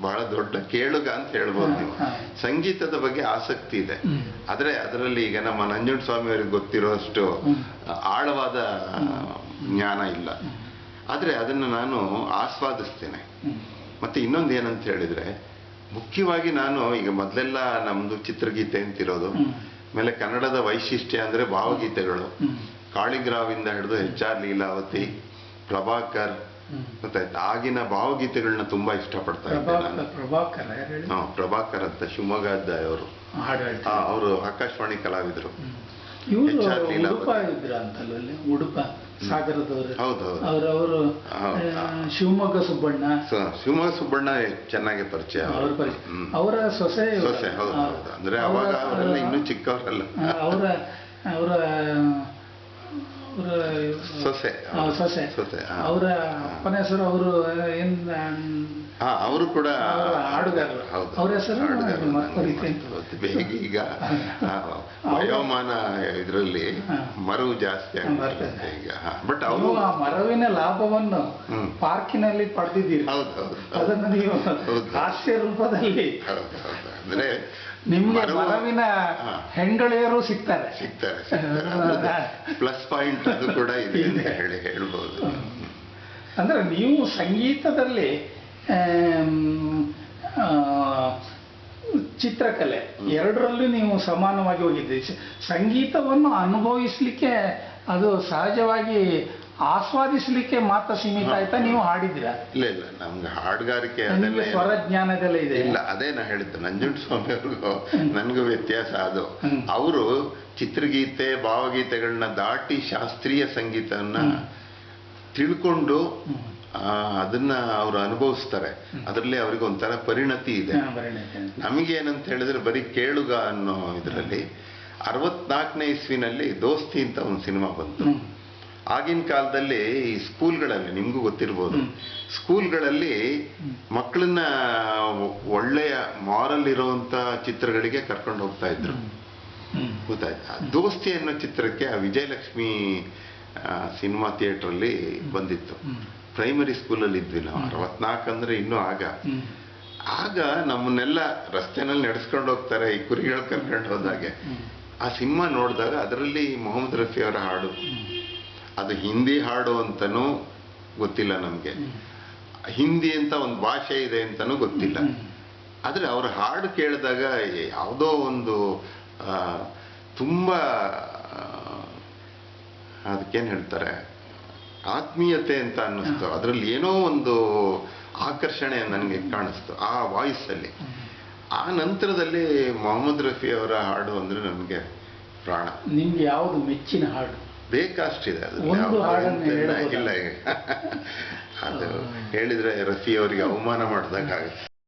[SPEAKER 2] ಬಹಳ ದೊಡ್ಡ ಕೇಳುಗ ಅಂತ ಹೇಳ್ಬೋದು ನೀವು. ಸಂಗೀತದ ಬಗ್ಗೆ ಆಸಕ್ತಿ ಇದೆ. ಆದ್ರೆ ಅದರಲ್ಲಿ ಈಗ ನಮ್ಮ ನಂಜುಂಡ ಸ್ವಾಮಿ ಅವರಿಗೆ ಗೊತ್ತಿರೋಷ್ಟು ಆಳವಾದ ಜ್ಞಾನ ಇಲ್ಲ. ಆದ್ರೆ ಅದನ್ನು ನಾನು ಆಸ್ವಾದಿಸ್ತೇನೆ. ಮತ್ತೆ ಇನ್ನೊಂದು ಏನಂತ ಹೇಳಿದ್ರೆ ಮುಖ್ಯವಾಗಿ ನಾನು ಈಗ ಮೊದಲೆಲ್ಲ ನಮ್ದು ಚಿತ್ರಗೀತೆ ಅಂತಿರೋದು. ಆಮೇಲೆ ಕನ್ನಡದ ವೈಶಿಷ್ಟ್ಯ ಅಂದ್ರೆ ಭಾವಗೀತೆಗಳು. ಕಾಳಿಗ್ರಾವಿಂದ ಹಿಡಿದು ಎಚ್ ಆರ್ ಲೀಲಾವತಿ ಪ್ರಭಾಕರ್
[SPEAKER 1] ಮತ್ತೆ
[SPEAKER 2] ಗೊತ್ತಾಯ್ತು ಆಗಿನ ಭಾವಗೀತೆಗಳನ್ನ ತುಂಬಾ ಇಷ್ಟಪಡ್ತಾ ಇದ್ದೆ
[SPEAKER 1] ಪ್ರಭಾಕರ್
[SPEAKER 2] ನಾನು
[SPEAKER 1] ಪ್ರಭಾಕರ್
[SPEAKER 2] ಅಂತ ಶಿವಮೊಗ್ಗದ ಅವರು. ಅವರು ಆಕಾಶವಾಣಿ ಕಲಾವಿದರು. H R Leelavathi.
[SPEAKER 1] ಉಡುಪ. ಸಾಗರದವರು. ಅವರು ಅವರು. ಶಿವಮೊಗ್ಗ ಸುಬ್ಬಣ್ಣ.
[SPEAKER 2] ಶಿವಮೊಗ್ಗ ಸುಬ್ಬಣ್ಣ ಚೆನ್ನಾಗಿ ಪರಿಚಯ
[SPEAKER 1] ಅವ್ರ. ಸೊಸೆ
[SPEAKER 2] ಸೊಸೆ ಹೌದು ಅಂದ್ರೆ ಅವಾಗ ಅವರೆಲ್ಲ ಇನ್ನೂ ಚಿಕ್ಕವರಲ್ಲ.
[SPEAKER 1] ಅವರ ಅವರ
[SPEAKER 2] ಸೊಸೆ.
[SPEAKER 1] ಸೊಸೆ. ಅವರ ಅಪ್ಪನ ಹೆಸರು ಅವರು ಏನ್
[SPEAKER 2] ಅವರು ಕೂಡ
[SPEAKER 1] ಹಾಡುಗಾರರು. ಅವ್ರ ಹೆಸರು
[SPEAKER 2] ಈಗ ವಯೋಮಾನ ಇದರಲ್ಲಿ. ಮರವು ಜಾಸ್ತಿ
[SPEAKER 1] ಆಗ್ತದೆ
[SPEAKER 2] ಈಗ ಬಟ್ ಅವರು
[SPEAKER 1] ಆ ಮರವಿನ ಲಾಭವನ್ನು ಪಾರ್ಕಿನಲ್ಲಿ ಪಡೆದಿದ್ದೀರಿ.
[SPEAKER 2] ಹೌದು ಹೌದು ಹೌದು.
[SPEAKER 1] ಅದನ್ನು ನೀವು ಹಾಸ್ಯ ರೂಪದಲ್ಲಿ
[SPEAKER 2] ಅಂದ್ರೆ
[SPEAKER 1] ನಿಮ್ಗೆ
[SPEAKER 2] ಮರವು-
[SPEAKER 1] ಮರವಿನ. ಹೆಂಗಳೆಯರು ಸಿಗ್ತಾರೆ.
[SPEAKER 2] ಸಿಗ್ತಾರೆ ಪ್ಲಸ್ ಪಾಯಿಂಟ್ ಅದು ಕೂಡ ಇದೆ ಅಂತ ಹೇಳಿ ಹೇಳ್ಬೋದು.
[SPEAKER 1] ಅಂದ್ರೆ ನೀವು ಸಂಗೀತದಲ್ಲಿ ಚಿತ್ರಕಲೆ ಎರಡರಲ್ಲೂ ನೀವು ಸಮಾನವಾಗಿ ಹೋಗಿದ್ದೀರಿ. ಸಂಗೀತವನ್ನು ಅನುಭವಿಸ್ಲಿಕ್ಕೆ ಅದು ಸಹಜವಾಗಿ ಆಸ್ವಾದಿಸ್ಲಿಕ್ಕೆ ಮಾತ್ರ ಸೀಮಿತ ಆಯ್ತಾ? ನೀವು ಹಾಡಿದ್ದೀರಾ?
[SPEAKER 2] ಇಲ್ಲ ಇಲ್ಲ ನಮ್ಗೆ ಹಾಡುಗಾರಿಕೆ ಅದೆಲ್ಲ
[SPEAKER 1] ಸ್ವರ ಜ್ಞಾನದೆಲ್ಲ ಇದೆ.
[SPEAKER 2] ಇಲ್ಲ ಅದೇ ನಾ ಹೇಳಿದ್ದೆ ನಂಜುಂಡ ಸ್ವಾಮಿ ಅವ್ರಿಗೂ ನನಗೂ ವ್ಯತ್ಯಾಸ ಅದು. ಅವರು ಚಿತ್ರಗೀತೆ ಭಾವಗೀತೆಗಳನ್ನ ದಾಟಿ ಶಾಸ್ತ್ರೀಯ ಸಂಗೀತವನ್ನ ತಿಳ್ಕೊಂಡು ಆ, ಅದನ್ನ ಅವರು ಅನುಭವಿಸ್ತಾರೆ. ಅದರಲ್ಲಿ ಅವ್ರಿಗೆ ಒಂಥರ ಪರಿಣತಿ ಇದೆ. ನಮಗೇನಂತ ಹೇಳಿದ್ರೆ ಬರೀ ಕೇಳುಗ ಅನ್ನೋ ಇದರಲ್ಲಿ ಅರವತ್ನಾಲ್ಕನೇ ಇಸ್ವಿನಲ್ಲಿ ದೋಸ್ತಿ ಅಂತ ಒಂದು ಸಿನಿಮಾ ಬಂತು. ಆಗಿನ ಕಾಲದಲ್ಲಿ ಈ ಸ್ಕೂಲ್ಗಳಲ್ಲಿ ನಿಮಗೂ ಗೊತ್ತಿರ್ಬೋದು. ಸ್ಕೂಲ್ಗಳಲ್ಲಿ ಮಕ್ಕಳನ್ನ ಒಳ್ಳೆಯ ಮಾರಲ್ ಇರುವಂತ ಚಿತ್ರಗಳಿಗೆ ಕರ್ಕೊಂಡು ಹೋಗ್ತಾ ಇದ್ರು. ಗೊತ್ತಾಯ್ತಾ? ದೋಸ್ತಿ ಅನ್ನೋ ಚಿತ್ರಕ್ಕೆ ಆ ವಿಜಯಲಕ್ಷ್ಮಿ ಸಿನಿಮಾ ಥಿಯೇಟರ್ ಅಲ್ಲಿ ಬಂದಿತ್ತು. ಪ್ರೈಮರಿ ಸ್ಕೂಲಲ್ಲಿ ಇದ್ವಿ ನಾವು. ಅರವತ್ನಾಲ್ಕು ಅಂದ್ರೆ ಇನ್ನೂ ಆಗ. ಆಗ ನಮ್ಮನ್ನೆಲ್ಲ ರಸ್ತೆನಲ್ಲಿ ನಡೆಸ್ಕೊಂಡು ಹೋಗ್ತಾರೆ ಈ ಕುರಿಗಳು ಕರ್ಕೊಂಡು ಹೋದಾಗೆ. ಆ ಸಿನಿಮಾ ನೋಡಿದಾಗ ಅದರಲ್ಲಿ ಮೊಹಮ್ಮದ್ ರಫಿ ಅವರ ಹಾಡು. ಅದು ಹಿಂದಿ ಹಾಡು ಅಂತನೂ ಗೊತ್ತಿಲ್ಲ ನಮಗೆ. ಹಿಂದಿ ಅಂತ ಒಂದು ಭಾಷೆ ಇದೆ ಅಂತನೂ ಗೊತ್ತಿಲ್ಲ. ಆದರೆ ಅವ್ರ ಹಾಡು ಕೇಳಿದಾಗ ಯಾವುದೋ ಒಂದು ತುಂಬ ಅದಕ್ಕೇನು ಹೇಳ್ತಾರೆ ಆತ್ಮೀಯತೆ ಅಂತ ಅನ್ನಿಸ್ತು. ಅದರಲ್ಲಿ ಏನೋ ಒಂದು ಆಕರ್ಷಣೆ ನನಗೆ ಕಾಣಿಸ್ತು ಆ ವಾಯ್ಸಲ್ಲಿ. ಆ ನಂತರದಲ್ಲಿ ಮೊಹಮ್ಮದ್ ರಫಿ ಅವರ ಹಾಡು ಅಂದ್ರೆ ನನಗೆ ಪ್ರಾಣ.
[SPEAKER 1] ನಿಮ್ಗೆ ಯಾವುದು ಮೆಚ್ಚಿನ ಹಾಡು?
[SPEAKER 2] ಬೇಕಷ್ಟಿದೆ. ಅದು
[SPEAKER 1] ಒಂದು ಹಾಡನ್ನು
[SPEAKER 2] ಇಲ್ಲ. ಅದು ಹೇಳಿದ್ರೆ ರಫಿ ಅವರಿಗೆ ಅವಮಾನ ಮಾಡ್ದಂಗಾಗುತ್ತೆ. ಆಗುತ್ತೆ